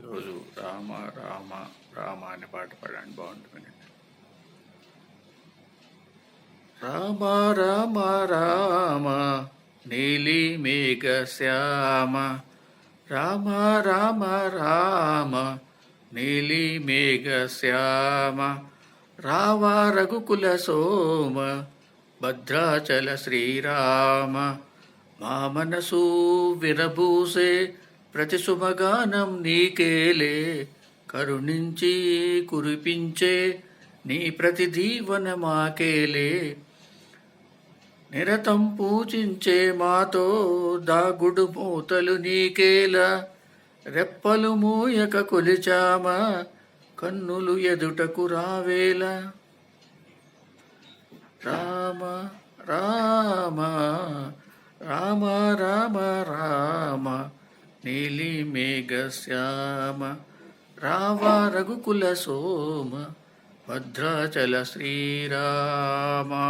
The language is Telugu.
ఈరోజు రామ రామ రామ అనే పాట పాడండి. బాగుంటుంది రామ రామ రామ నీలి మేఘ శ్యామ. రామ రామ రామ నీలి మేఘ శ్యామ. రావ రఘుకుల సోమ భద్రాచల శ్రీరామ. మా మనసు విరబూసే ప్రతి శుభగానం నీకేలే కరుణించి కురిపించే నీ ప్రతి దీవన మాకేలే. నిరతం పూజించే మాతో దాగుడు మూతలు నీకేలా రెప్పలు మూయక కొలిచామ కన్నులు ఎదుటకు రావేల. రామ రామ రామ రామ రామ నీలి మేఘ శ్యామ రావ రఘుకుల సోమ భద్రాచల శ్రీరామా.